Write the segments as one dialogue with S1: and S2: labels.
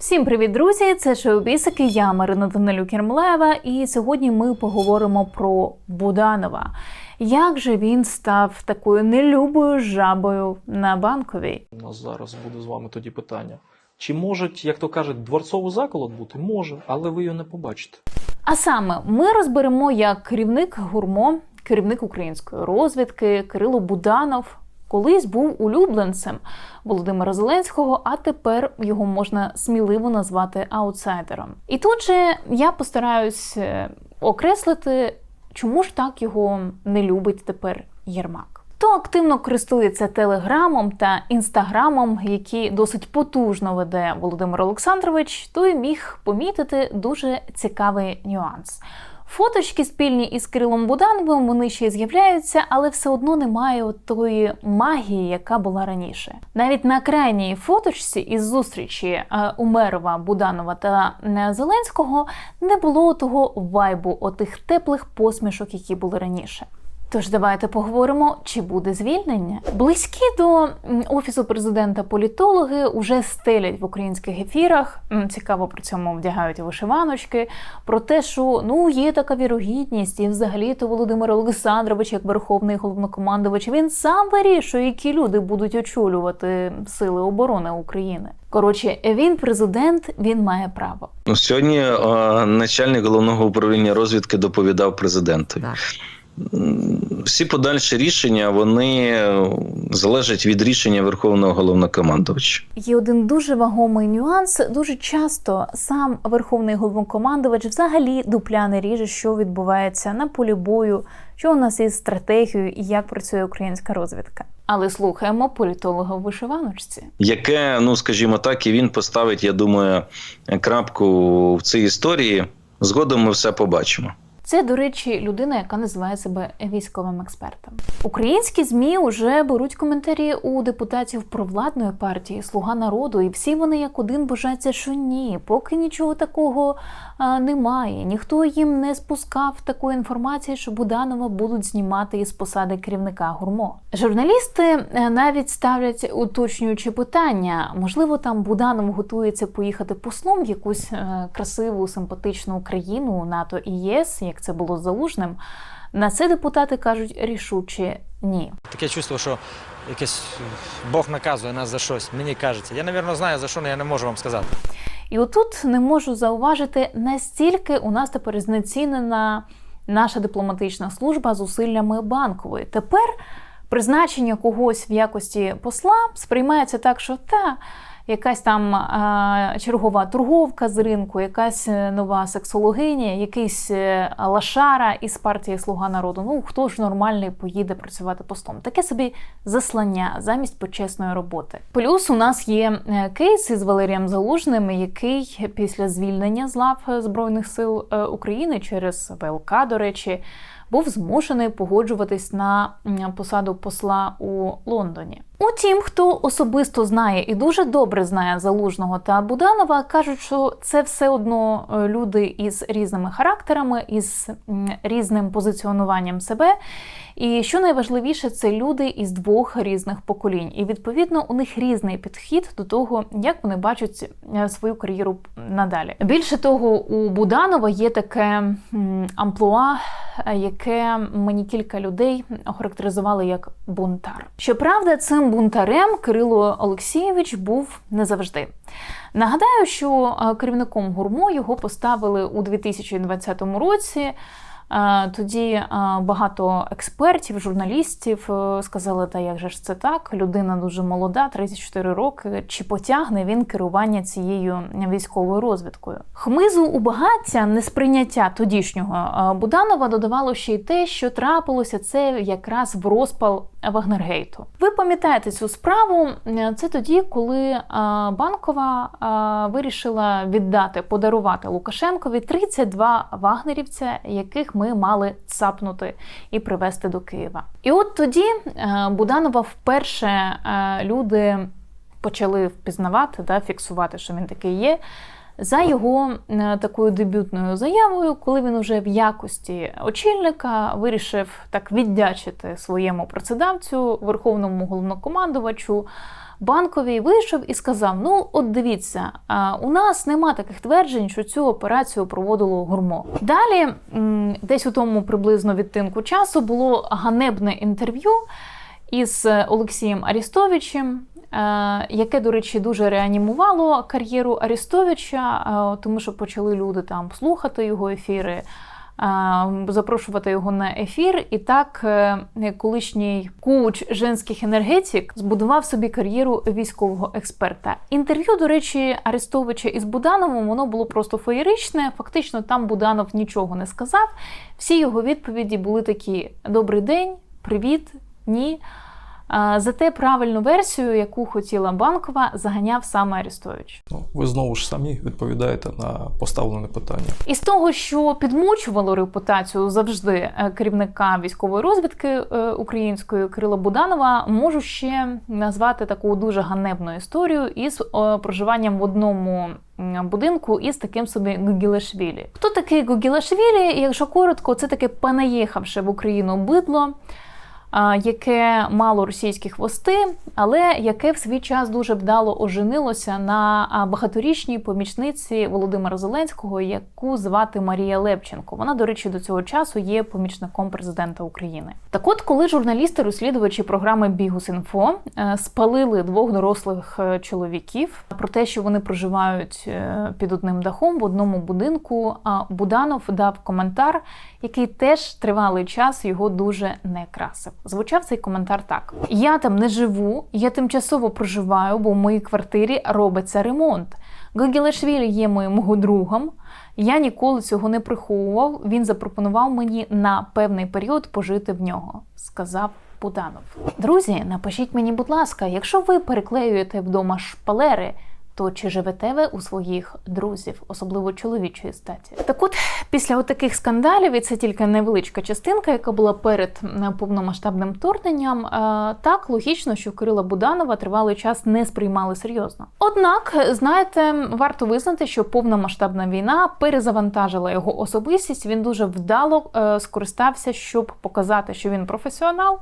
S1: Всім привіт, друзі! Це Шоу-Бісики, я Марина Данилюк Єрмолаєва, і сьогодні ми поговоримо про Буданова. Як же він став такою нелюбою жабою на банковій?
S2: У нас зараз буде з вами тоді питання. Чи можуть, як то кажуть, дворцовий заколот бути? Може, але ви його не побачите.
S1: А саме ми розберемо, як керівник гурмо, керівник української розвідки Кирило Буданов колись був улюбленцем Володимира Зеленського, а тепер його можна сміливо назвати аутсайдером. І тут же я постараюсь е, окреслити, чому ж так його не любить тепер Єрмак. Хто активно користується телеграмом та інстаграмом, які досить потужно веде Володимир Олександрович, той міг помітити дуже цікавий нюанс. Фоточки спільні із Кирилом Будановим вони ще й з'являються, але все одно немає тої магії, яка була раніше. Навіть на крайній фоточці із зустрічі е, Умерова, Буданова та е, Зеленського не було того вайбу, отих теплих посмішок, які були раніше. Тож давайте поговоримо, чи буде звільнення. Близькі до офісу президента політологи уже стелять в українських ефірах. Цікаво при цьому вдягають вишиваночки. Про те, що ну є така вірогідність, і взагалі то Володимир Олександрович, як верховний головнокомандувач, він сам вирішує, які люди будуть очолювати сили оборони України. Коротше, він президент, він має право.
S3: Ну, сьогодні е, начальник головного управління розвідки доповідав президентові.
S4: Так.
S3: Всі подальші рішення вони залежать від рішення Верховного головнокомандувача.
S1: Є один дуже вагомий нюанс. Дуже часто сам верховний головнокомандувач взагалі дупля не ріже, що відбувається на полі бою, що у нас із стратегією і як працює українська розвідка. Але слухаємо політолога в вишиваночці.
S3: Яке, ну скажімо так, і він поставить, я думаю, крапку в цій історії. Згодом ми все побачимо.
S1: Це, до речі, людина, яка називає себе військовим експертом. Українські змі вже беруть коментарі у депутатів провладної партії Слуга народу, і всі вони як один божаться, що ні, поки нічого такого а, немає. Ніхто їм не спускав такої інформації, що Буданова будуть знімати із посади керівника гурмо. Журналісти е, навіть ставлять уточнюючі питання. Можливо, там Буданов готується поїхати послом в якусь е, красиву, симпатичну країну НАТО і ЄС, як це було з залужним. На це депутати кажуть рішуче ні.
S4: Таке чувство, що якесь Бог наказує нас за щось. Мені кажеться. Я, напевно, знаю за що, але я не можу вам сказати.
S1: І отут не можу зауважити, настільки у нас тепер знецінена наша дипломатична служба зусиллями банкової. Тепер призначення когось в якості посла сприймається так, що та. Якась там а, чергова торговка з ринку, якась е, нова сексологиня, якийсь е, лашара із партії Слуга народу. Ну хто ж нормальний поїде працювати постом? Таке собі заслання замість почесної роботи. Плюс у нас є е, кейс із Валерієм Залужним, який після звільнення з лав е, Збройних сил е, України через ВЛК, до речі, був змушений погоджуватись на посаду посла у Лондоні. Утім, хто особисто знає і дуже добре знає Залужного та Буданова, кажуть, що це все одно е, люди із різними характерами, із різним позиціонуванням себе. І що найважливіше, це люди із двох різних поколінь. І відповідно у них різний підхід до того, як вони бачать е, свою кар'єру надалі. Більше того, у Буданова є таке амплуа, е, яке мені кілька людей охарактеризували як бунтар. Щоправда, цим бунтарем Кирило Олексійович був не завжди. Нагадаю, що е, керівником гурмо його поставили у 2020 році. Е, Тоді е, багато експертів, журналістів е, сказали, та як же ж це так? Людина дуже молода, 34 роки. Чи потягне він керування цією військовою розвідкою? Хмизу у багаття несприйняття тодішнього Буданова додавало ще й те, що трапилося це якраз в розпал Вагнергейту. Ви пам'ятаєте цю справу? Це тоді, коли банкова вирішила віддати, подарувати Лукашенкові 32 вагнерівця, яких ми мали цапнути і привезти до Києва. І от тоді е, Буданова вперше е, люди почали впізнавати, да, фіксувати, що він такий є. За його е, такою дебютною заявою, коли він уже в якості очільника вирішив так віддячити своєму працедавцю, верховному головнокомандувачу банковій, вийшов і сказав: Ну, от дивіться, у нас нема таких тверджень, що цю операцію проводило гурмо. Далі, десь у тому приблизно відтинку часу, було ганебне інтерв'ю із Олексієм Арістовичем. е, Яке, до речі, дуже реанімувало кар'єру Арістовича, е, тому що почали люди там слухати його ефіри, запрошувати його на ефір. І так е, колишній коуч женських енергетик збудував собі кар'єру військового експерта. Інтерв'ю, до речі, Арестовича із Будановим воно було просто феєричне. Фактично, там Буданов нічого не сказав. Всі його відповіді були такі: Добрий день, привіт, ні. Зате правильну версію, яку хотіла банкова, заганяв саме Арестович.
S2: Ну, ви знову ж самі відповідаєте на поставлене питання.
S1: Із того, що підмочувало репутацію завжди е, керівника військової розвідки е, української Кирила Буданова, можу ще назвати таку дуже ганебну історію із е, проживанням в одному будинку із таким собі Гугілашвілі. Хто такий Гугілашвілі? Якщо коротко, це таке понаїхавше в Україну бидло. Яке мало російські хвости, але яке в свій час дуже вдало оженилося на багаторічній помічниці Володимира Зеленського, яку звати Марія Лепченко. Вона, до речі, до цього часу є помічником президента України. Так, от, коли журналісти-розслідувачі програми Бігус.Інфо е, спалили двох дорослих е, чоловіків про те, що вони проживають е, під одним дахом в одному будинку, Буданов дав коментар, який теж тривалий час його дуже не красив. Звучав цей коментар так: я там не живу, я тимчасово проживаю, бо в моїй квартирі робиться ремонт. Гогілашвілі є моїм другом. Я ніколи цього не приховував. Він запропонував мені на певний період пожити в нього, сказав Буданов. Друзі, напишіть мені, будь ласка, якщо ви переклеюєте вдома шпалери, то чи живете ви у своїх друзів, особливо чоловічої статі? Так от, після таких скандалів, і це тільки невеличка частинка, яка була перед е, повномасштабним вторгненням, е, так логічно, що Кирила Буданова тривалий час не сприймали серйозно. Однак, знаєте, варто визнати, що повномасштабна війна перезавантажила його особистість. Він дуже вдало е, скористався, щоб показати, що він професіонал.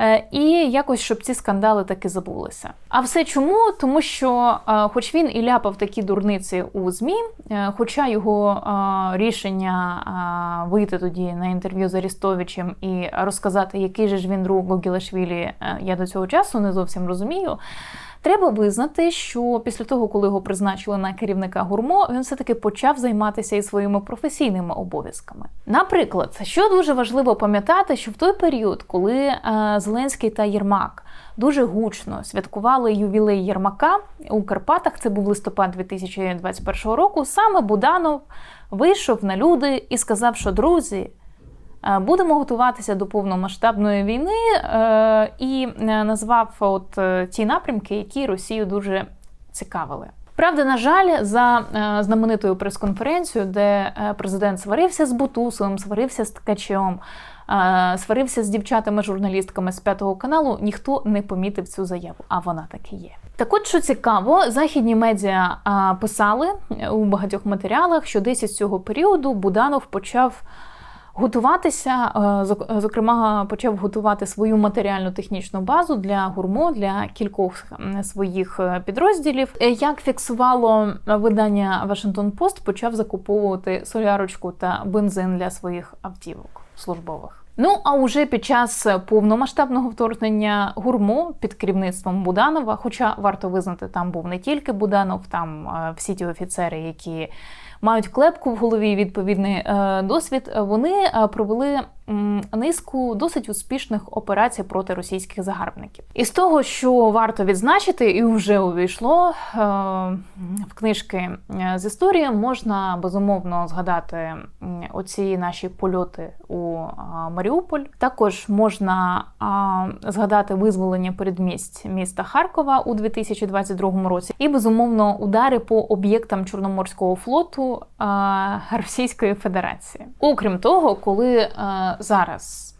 S1: Е, І якось щоб ці скандали таки забулися. А все чому? Тому що, е, хоч він і ляпав такі дурниці у змі, е, хоча його рішення вийти тоді на інтерв'ю з Арістовичем і розказати, який же ж він друг Гогілашвілі, я до цього часу не зовсім розумію. Треба визнати, що після того, коли його призначили на керівника гурмо, він все-таки почав займатися і своїми професійними обов'язками. Наприклад, що дуже важливо пам'ятати, що в той період, коли е, Зеленський та Єрмак дуже гучно святкували ювілей Єрмака у Карпатах, це був листопад 2021 року, саме Буданов вийшов на люди і сказав, що друзі. Е, Будемо готуватися до повномасштабної війни е, і е, назвав от ті напрямки, які Росію дуже цікавили. Правда, на жаль, за знаменитою прес-конференцією, де президент сварився з Бутусовим, сварився з Ткачем, сварився з дівчатами-журналістками з п'ятого каналу, ніхто не помітив цю заяву, а вона таки є. Так от, що цікаво, західні медіа писали у багатьох матеріалах, що десь із цього періоду Буданов почав готуватися, е, зокрема, почав готувати свою матеріальну технічну базу для гурмо для кількох своїх е, підрозділів. Е, Як фіксувало видання Вашингтон Пост, почав закуповувати солярочку та бензин для своїх автівок службових. Ну а уже під час повномасштабного вторгнення гурмо під керівництвом Буданова, хоча варто визнати, там був не тільки Буданов, там всі ті офіцери, які мають клепку в голові, відповідний е, досвід. е, Вони е, провели низку досить успішних операцій проти російських загарбників. І з того, що варто відзначити, і вже увійшло е, в книжки е, з історії, можна безумовно згадати оці наші польоти у е, Маріуполь. Також можна згадати визволення передмість міста Харкова у 2022 році, і безумовно удари по об'єктам Чорноморського флоту Російської Федерації. Окрім того, коли зараз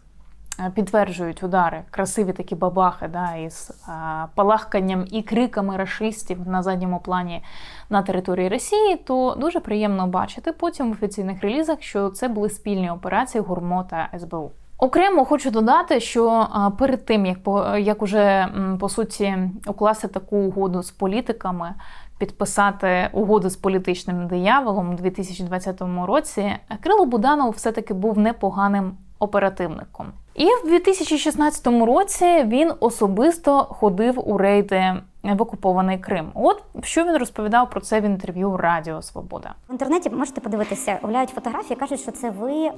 S1: е, підтверджують удари, красиві такі бабахи, да, із е, палахканням і криками рашистів на задньому плані на території Росії, то дуже приємно бачити потім в офіційних релізах, що це були спільні операції ГУРМО та СБУ. Окремо хочу додати, що перед тим як по як уже по суті укласти таку угоду з політиками, підписати угоду з політичним дияволом у 2020 році, Кирило Буданов все-таки був непоганим оперативником. І в 2016 році він особисто ходив у рейди в окупований Крим. От що він розповідав про це в інтерв'ю Радіо Свобода.
S5: В інтернеті можете подивитися, гуляють фотографії, кажуть, що це ви.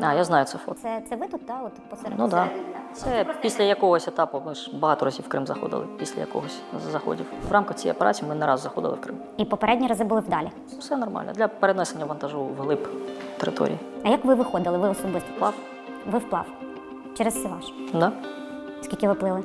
S6: А, я знаю це фото.
S5: Це, це ви тут, та, от посеред.
S6: Ну да. Да. Це після якогось етапу. Ми ж багато разів в Крим заходили після якогось заходів. В рамках цієї операції ми не раз заходили в Крим.
S5: І попередні рази були вдалі.
S6: Все нормально для перенесення вантажу вглиб території.
S5: А як ви виходили? Ви особисто?
S6: Плав?
S5: Ви вплав. Через Сиваш.
S6: Да?
S5: Скільки ви плили?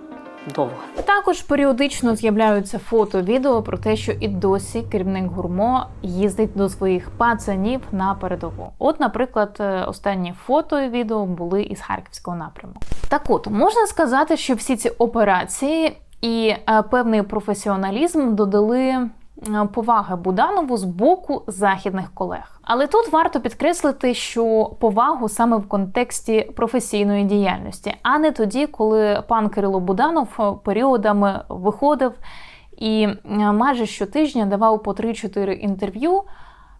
S6: Довго.
S1: Також періодично з'являються фото, відео про те, що і досі керівник гурмо їздить до своїх пацанів на передову. От, наприклад, е, останні фото і відео були із харківського напряму. Так от можна сказати, що всі ці операції і е, певний професіоналізм додали поваги Буданову з боку західних колег. Але тут варто підкреслити, що повагу саме в контексті професійної діяльності, а не тоді, коли пан Кирило Буданов е, періодами виходив і е, майже щотижня давав по 3-4 інтерв'ю.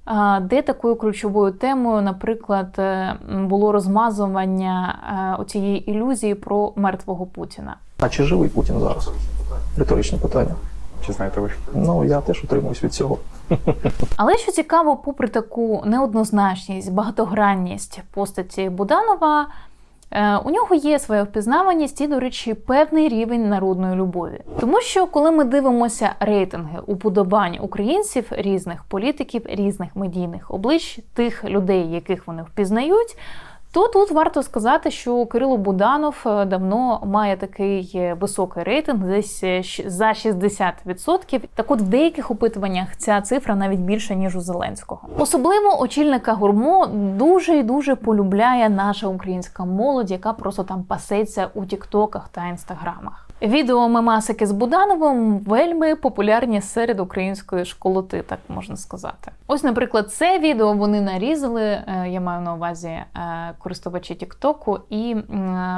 S1: е, Де такою ключовою темою, наприклад, е, було розмазування е, цієї ілюзії про мертвого Путіна.
S2: А чи живий Путін зараз? Риторичне питання.
S7: Чи знаєте ви?
S2: Ну я теж утримуюсь від цього.
S1: Але що цікаво, попри таку неоднозначність, багатогранність постаті Буданова, е, у нього є своя впізнаваність і, до речі, певний рівень народної любові. Тому що, коли ми дивимося рейтинги уподобань українців, різних політиків, різних медійних облич, тих людей, яких вони впізнають. То тут варто сказати, що Кирило Буданов е, давно має такий е, високий рейтинг, десь е, за 60%. Так от в деяких опитуваннях ця цифра навіть більша ніж у Зеленського. Особливо очільника гурмо дуже і дуже полюбляє наша українська молодь, яка просто там пасеться у тіктоках та інстаграмах. Відео мемасики з Будановим вельми популярні серед української школоти, так можна сказати. Ось, наприклад, це відео вони нарізали. е, Я маю на увазі е, користувачі Тіктоку і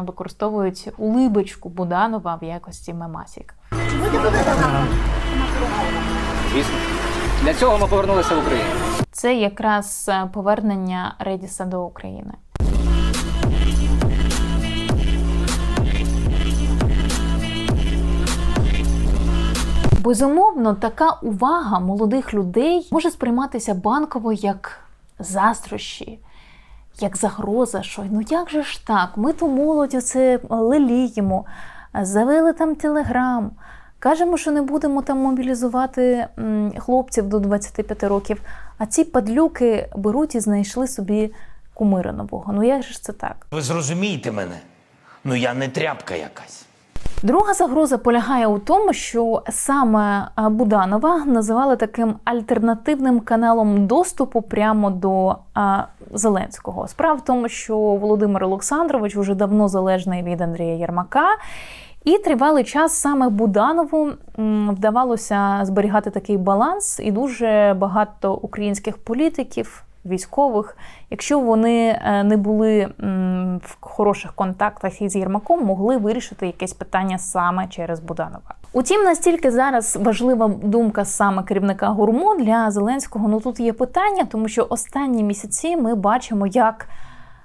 S1: використовують улибочку Буданова в якості мемасік.
S8: Звісно. Для цього ми повернулися в Україну.
S1: Це якраз е, повернення Редіса до України. Безумовно, така увага молодих людей може сприйматися банково як заздрощі, як загроза, що ну як же ж так? Ми ту молодь оце леліємо, завели там телеграм, кажемо, що не будемо там мобілізувати хлопців до 25 років, а ці падлюки беруть і знайшли собі кумира нового. Ну як же ж це так?
S9: Ви зрозумієте мене? Ну я не тряпка якась.
S1: Друга загроза полягає у тому, що саме Буданова називали таким альтернативним каналом доступу прямо до Зеленського. Справа в тому, що Володимир Олександрович вже давно залежний від Андрія Єрмака. І тривалий час саме Буданову вдавалося зберігати такий баланс, і дуже багато українських політиків, військових, якщо вони е, не були в хороших контактах із Єрмаком, могли вирішити якесь питання саме через Буданова. Утім, настільки зараз важлива думка саме керівника гурмо для Зеленського. Ну тут є питання, тому що останні місяці ми бачимо, як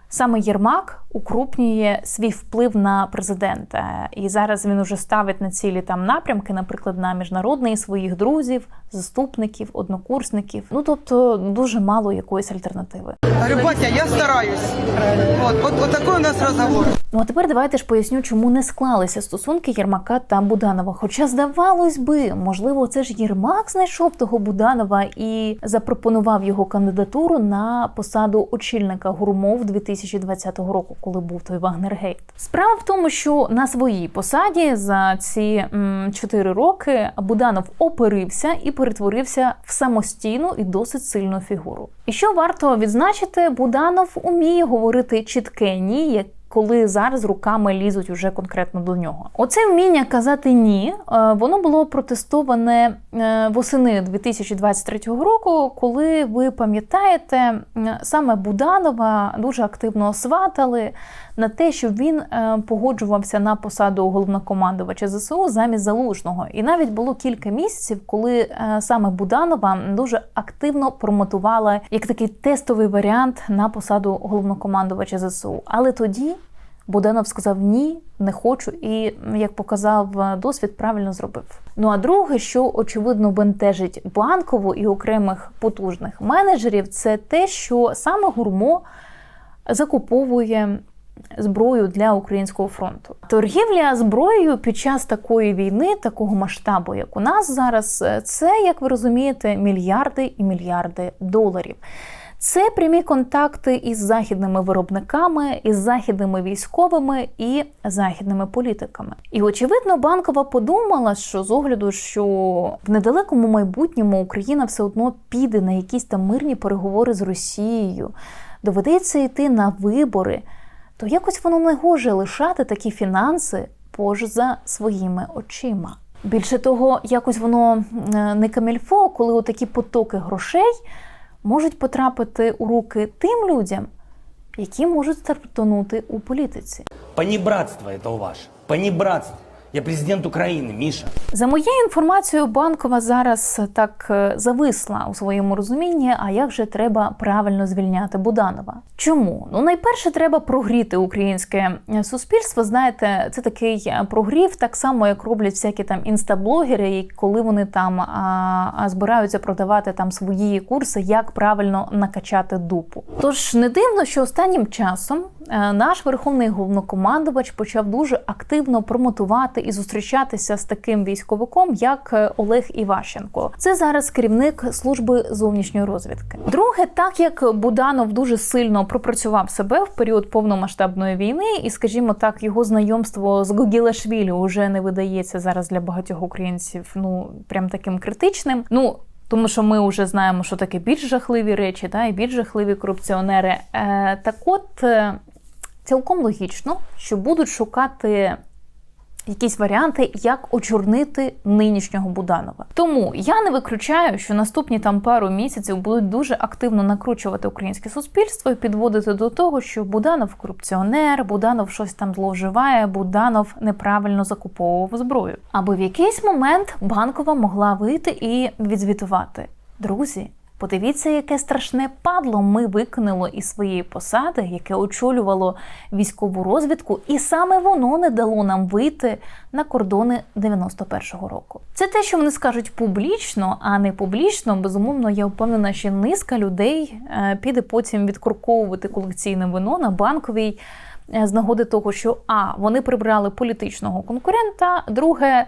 S1: саме Єрмак укрупнює свій вплив на президента. І зараз він уже ставить на цілі там напрямки, наприклад, на міжнародний своїх друзів, заступників, однокурсників. Ну тобто дуже мало якоїсь альтернативи.
S10: Говорю, батя, я стараюсь. Вот, вот, вот такой у нас разговор.
S1: Ну а тепер давайте ж поясню, чому не склалися стосунки Єрмака та Буданова. Хоча, здавалось би, можливо, це ж Єрмак знайшов того Буданова і запропонував його кандидатуру на посаду очільника гурмов 2020 року, коли був той Вагнергейт. Справа в тому, що на своїй посаді за ці чотири роки Буданов оперився і перетворився в самостійну і досить сильну фігуру. І що варто відзначити, Буданов уміє говорити чітке ні, коли зараз руками лізуть уже конкретно до нього. Оце вміння казати ні, е, воно було протестоване е, восени 2023 року, коли ви пам'ятаєте, саме Буданова дуже активно сватали на те, щоб він е, погоджувався на посаду головнокомандувача ЗСУ замість залужного. І навіть було кілька місяців, коли е, саме Буданова дуже активно промотувала як такий тестовий варіант на посаду головнокомандувача ЗСУ. Але тоді Буданов сказав ні, не хочу, і як показав е, досвід, правильно зробив. Ну а друге, що очевидно бентежить банкову і окремих потужних менеджерів, це те, що саме гурмо закуповує зброю для українського фронту. Торгівля зброєю під час такої війни, такого масштабу, як у нас зараз, це, як ви розумієте, мільярди і мільярди доларів. Це прямі контакти із західними виробниками, із західними військовими і західними політиками. І очевидно, банкова подумала, що з огляду, що в недалекому майбутньому Україна все одно піде на якісь там мирні переговори з Росією, доведеться йти на вибори, то якось воно не гоже лишати такі фінанси поза своїми очима. Більше того, якось воно не камільфо, коли отакі потоки грошей можуть потрапити у руки тим людям, які можуть стартанути у політиці.
S9: Панибратство это у ваше. Панибратство. Я президент Украины, Миша.
S1: За моєю інформацією, банкова зараз так е, зависла у своєму розумінні. А як же треба правильно звільняти Буданова? Чому? Ну найперше, треба прогріти українське е, суспільство. Знаєте, це такий е, прогрів, так само як роблять всякі там інстаблогери, коли вони там а, а, збираються продавати там свої курси, як правильно накачати дупу. Тож не дивно, що останнім часом е, наш верховний головнокомандувач почав дуже активно промотувати і зустрічатися з таким військовиком, як е, Олег Іващенко. Це зараз керівник служби зовнішньої розвідки. Друге, так як Буданов дуже сильно пропрацював себе в період повномасштабної війни, і, скажімо так, його знайомство з Гогілашвілі вже не видається зараз для багатьох українців. Ну прям таким критичним. Ну тому що ми вже знаємо, що таке більш жахливі речі, та і більш жахливі корупціонери. Е, так от е, цілком логічно, що будуть шукати якісь варіанти, як очорнити нинішнього Буданова. Тому я не виключаю, що наступні там пару місяців будуть дуже активно накручувати українське суспільство і підводити до того, що Буданов корупціонер, Буданов щось там зловживає, Буданов неправильно закуповував зброю. Аби в якийсь момент банкова могла вийти і відзвітувати. Друзі, подивіться, яке страшне падло ми виконало із своєї посади, яке очолювало військову розвідку, і саме воно не дало нам вийти на кордони 91-го року. Це те, що вони скажуть публічно, а не публічно. Безумовно, я впевнена, що низка людей е, піде потім відкурковувати колекційне вино на банковій е, з нагоди того, що а вони прибрали політичного конкурента, друге.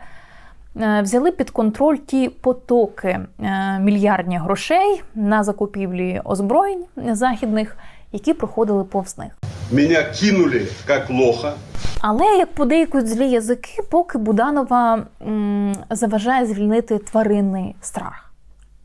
S1: Е, Взяли під контроль ті потоки е, мільярдні грошей на закупівлі озброєнь західних, які проходили повз них.
S7: Меня кинули как лоха.
S1: Але як подейкують злі язики, поки Буданова м, заважає звільнити тваринний страх.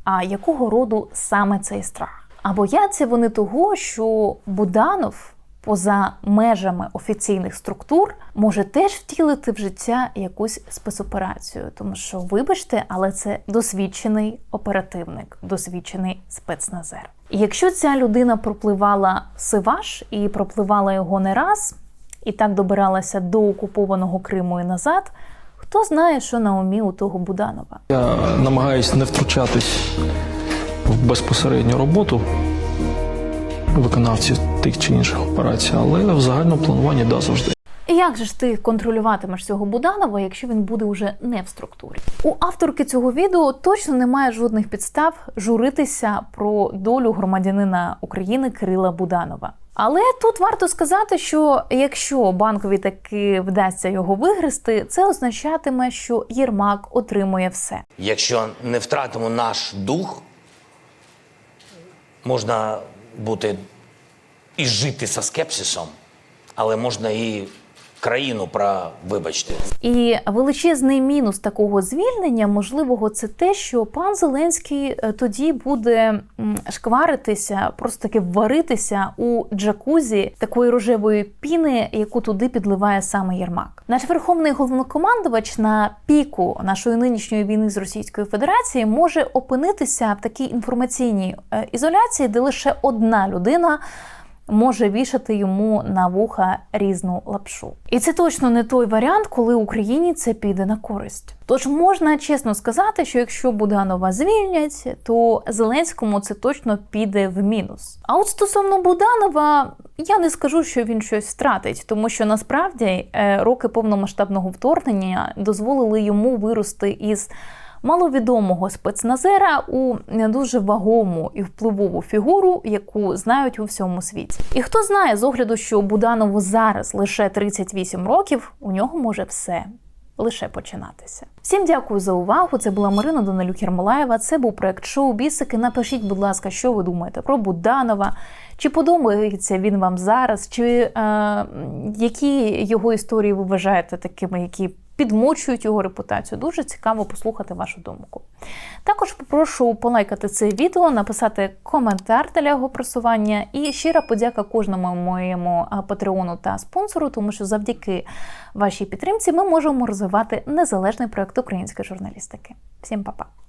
S1: А якого роду саме цей страх? А бояться вони того, що Буданов поза межами офіційних структур може теж втілити в життя якусь спецоперацію. Тому що, вибачте, але це досвідчений оперативник, досвідчений спецназер. І якщо ця людина пропливала Сиваш і пропливала його не раз, і так добиралася до окупованого Криму і назад. Хто знає, що на умі у того Буданова?
S2: Я намагаюся не втручатись в безпосередню роботу виконавців тих чи інших операцій, але в загальному плануванні да завжди.
S1: Як же ж ти контролюватимеш цього Буданова, якщо він буде уже не в структурі? У авторки цього відео точно немає жодних підстав журитися про долю громадянина України Кирила Буданова. Але тут варто сказати, що якщо банкові таки вдасться його вигризти, це означатиме, що Єрмак отримує все.
S9: Якщо не втратимо наш дух, можна бути і жити со скепсисом, але можна і країну про, вибачте.
S1: І величезний мінус такого звільнення можливого це те, що пан Зеленський е, тоді буде шкваритися, просто таки варитися у джакузі такої рожевої піни, яку туди підливає саме Єрмак. Наш верховний головнокомандувач на піку нашої нинішньої війни з Російською Федерацією може опинитися в такій інформаційній е, ізоляції, де лише одна людина може вішати йому на вуха різну лапшу. І це точно не той варіант, коли Україні це піде на користь. Тож можна чесно сказати, що якщо Буданова звільнять, то Зеленському це точно піде в мінус. А от стосовно Буданова, я не скажу, що він щось втратить, тому що насправді е, роки повномасштабного вторгнення дозволили йому вирости із маловідомого спецназера у дуже вагому і впливову фігуру, яку знають у всьому світі. І хто знає, з огляду, що Буданову зараз лише 38 років, у нього може все. Лише починатися. Всім дякую за увагу. Це була Марина Данилюк Єрмолаєва. Це був проект Шоу Бісики. Напишіть, будь ласка, що ви думаєте про Буданова. Чи подобається він вам зараз? Чи е, які його історії ви вважаєте такими, які підмочують його репутацію? Дуже цікаво послухати вашу думку. Також попрошу полайкати це відео, написати коментар для його просування. І щира подяка кожному моєму патреону та спонсору, тому що завдяки вашій підтримці ми можемо розвивати незалежний проект української журналістики. Всім па-па!